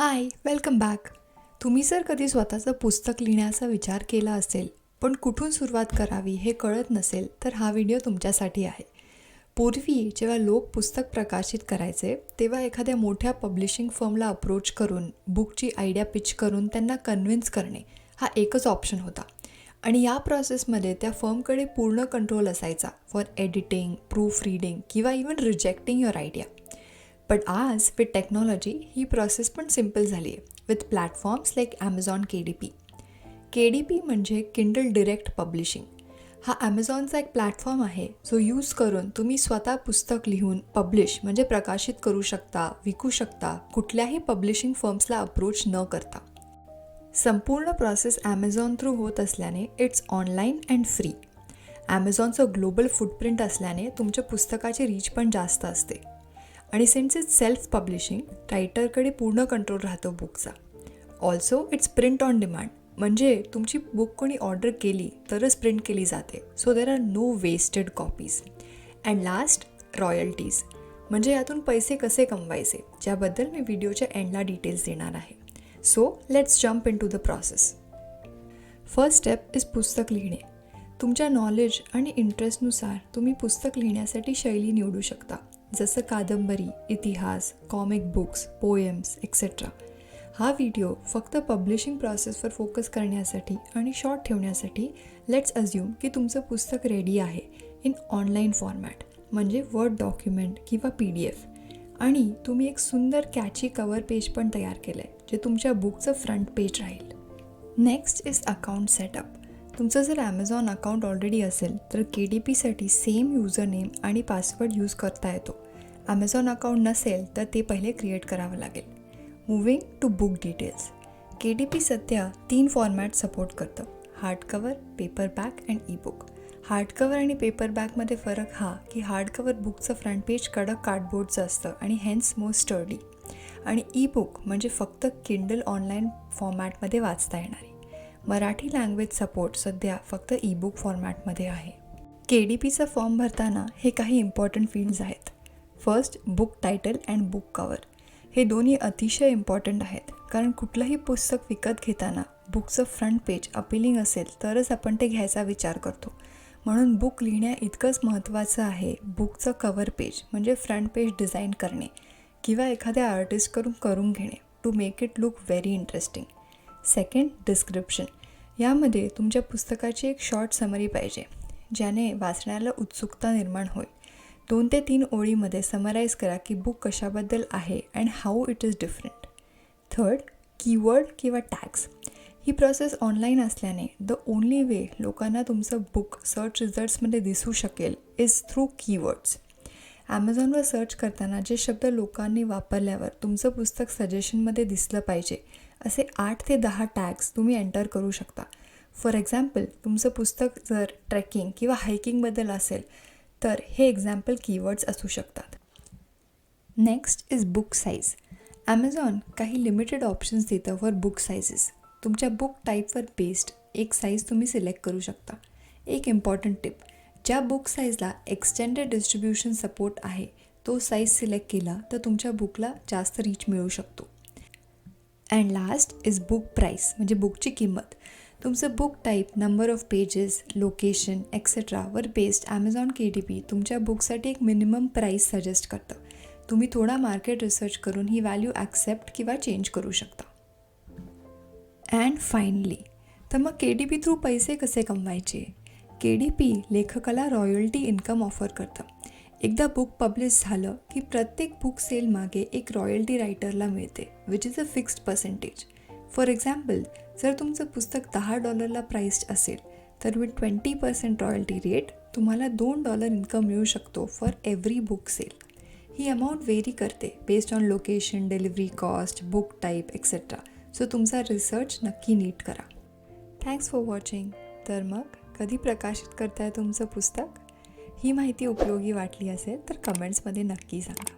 Hi welcome back तुम्ही जर कधी स्वतःचं पुस्तक लिहिण्याचा विचार केला असेल पण कुठून सुरुवात करावी हे कळत नसेल तर हा व्हिडिओ तुमच्यासाठी आहे. पूर्वी जेव्हा लोक पुस्तक प्रकाशित करायचे तेव्हा एखाद्या मोठ्या पब्लिशिंग फर्मला अप्रोच करून बुकची आयडिया पिच करून त्यांना कन्व्हिन्स करणे हा एकच ऑप्शन होता. आणि या प्रोसेसमध्ये त्या फर्मकडे पूर्ण कंट्रोल असायचा. फॉर एडिटिंग प्रूफ रिडिंग किंवा इवन रिजेक्टिंग युअर आयडिया पण आज विथ टेक्नॉलॉजी ही प्रोसेस पण सिंपल झाली आहे. With platforms like Amazon K D P K D P म्हणजे किंडल डिरेक्ट पब्लिशिंग हा ॲमेझॉनचा एक प्लॅटफॉर्म आहे जो यूज करून तुम्ही स्वतः पुस्तक लिहून पब्लिश म्हणजे प्रकाशित करू शकता विकू शकता कुठल्याही पब्लिशिंग फर्म्सला अप्रोच न करता. संपूर्ण प्रोसेस ॲमेझॉन थ्रू होत असल्याने इट्स ऑनलाईन अँड फ्री ॲमेझॉनचं ग्लोबल फुटप्रिंट असल्याने तुमच्या पुस्तकाची रीच पण जास्त असते. आणि सिन्स इट्स सेल्फ पब्लिशिंग रायटरकडे पूर्ण कंट्रोल राहतो बुकचा also it's print on demand म्हणजे तुमची बुक कोणी ऑर्डर केली तरच प्रिंट केली जाते. So there are no wasted copies and last royalties म्हणजे यातून पैसे कसे कमवायचे ज्याबद्दल मी व्हिडिओच्या एंडला डिटेल्स देणार आहे. So let's jump into the process first step is पुस्तक लिहिणे. तुमच्या नॉलेज आणि इंटरेस्टनुसार तुम्ही पुस्तक लिहिण्यासाठी शैली निवडू शकता. जसं कादंबरी इतिहास कॉमिक बुक्स पोएम्स एक्सेट्रा हा व्हिडिओ फक्त पब्लिशिंग प्रोसेसवर फोकस करण्यासाठी आणि शॉर्ट ठेवण्यासाठी लेट्स अज्युम की तुमचं पुस्तक रेडी आहे इन ऑनलाईन फॉर्मॅट म्हणजे वर्ड डॉक्युमेंट किंवा पी डी एफ आणि तुम्ही एक सुंदर कॅची कवर पेज पण तयार केलं आहे जे तुमच्या बुकचं फ्रंट पेज राहील. नेक्स्ट इज अकाउंट सेटअप तुमचं जर ॲमेझॉन अकाउंट ऑलरेडी असेल तर के डी पीसाठी सेम युजर नेम आणि पासवर्ड यूज करता येतो. ॲमेझॉन अकाउंट नसेल तर ते पहिले क्रिएट करावं लागेल. Moving to book details K D P सध्या तीन फॉर्मॅट सपोर्ट करतं. Hard cover paper back and e book hard cover आणि पेपरबॅकमध्ये फरक हा की हार्ड कवर बुकचं फ्रंट पेज कडक कार्डबोर्डचं असतं आणि हेन्स मोस्ट स्टर्डी आणि ई बुक म्हणजे फक्त किंडल ऑनलाईन फॉर्मॅटमध्ये वाचता येणारी. मराठी लँग्वेज सपोर्ट सध्या फक्त ईबुक फॉर्मॅटमध्ये आहे. के डी पीचा फॉर्म भरताना हे काही इम्पॉर्टंट फील्ड्स आहेत. First book title and book cover हे दोन्ही अतिशय इम्पॉर्टंट आहेत. कारण कुठलंही पुस्तक विकत घेताना बुकचं फ्रंट पेज अपिलिंग असेल तरच आपण ते घ्यायचा विचार करतो. म्हणून बुक लिहिण्या इतकंच महत्त्वाचं आहे बुकचं कवर पेज म्हणजे फ्रंट पेज डिझाईन करणे किंवा एखाद्या आर्टिस्टकडून करून घेणे to make it look very interesting second description यामध्ये तुमच्या पुस्तकाची एक शॉर्ट समरी पाहिजे ज्याने वाचण्याला उत्सुकता निर्माण होईल. दोन ते तीन ओळीमध्ये समराईज करा की बुक कशाबद्दल आहे and how it is different third keyword किंवा टॅग्स ही प्रोसेस ऑनलाईन असल्याने द ओनली वे लोकांना तुमचं बुक सर्च रिझल्ट्समध्ये दिसू शकेल इज थ्रू कीवर्ड्स ॲमेझॉनवर सर्च करताना जे शब्द लोकांनी वापरल्यावर तुमचं पुस्तक सजेशनमध्ये दिसलं पाहिजे असे आठ ते दहा टॅग्स तुम्ही एंटर करू शकता. फॉर एक्झाम्पल तुमचं पुस्तक जर ट्रेकिंग किंवा हायकिंगबद्दल असेल तर हे एक्झाम्पल कीवर्ड्स असू शकतात. Next is book size Amazon काही लिमिटेड ऑप्शन्स देतं फॉर बुक साईजेस तुमच्या बुक टाईपवर बेस्ड एक साईज तुम्ही सिलेक्ट करू शकता. एक इम्पॉर्टंट टिप ज्या बुक साईजला एक्सटेंडेड डिस्ट्रीब्युशन सपोर्ट आहे तो साईज सिलेक्ट केला तर तुमच्या बुकला जास्त रीच मिळू शकतो. And last is book price म्हणजे बुकची किंमत. तुमचं book type number of pages location एक्सेट्रावर based Amazon K D P तुमच्या बुकसाठी एक मिनिमम प्राईस सजेस्ट करतं. तुम्ही थोडा मार्केट रिसर्च करून ही व्हॅल्यू ॲक्सेप्ट किंवा चेंज करू शकता. अँड फायनली तर मग के डी पी थ्रू पैसे कसे कमवायचे? के डी पी लेखकाला रॉयल्टी इन्कम ऑफर करतं. एकदा बुक पब्लिश झालं की प्रत्येक बुक सेल मागे एक रॉयल्टी रायटरला मिळते which is a fixed percentage for example जर तुमचं पुस्तक दहा डॉलरला प्राईस्ड असेल तर with twenty percent royalty rate तुम्हाला दोन डॉलर इन्कम मिळू शकतो फॉर एव्हरी बुक सेल. ही अमाऊंट व्हेरी करते based on location delivery cost book type etcetera so तुमचा रिसर्च नक्की नीट करा. थँक्स फॉर वॉचिंग तर मग कधी प्रकाशित करताय तुमचं पुस्तक? ही माहिती उपयोगी वाटली असेल तर कमेंट्समध्ये नक्की सांगा.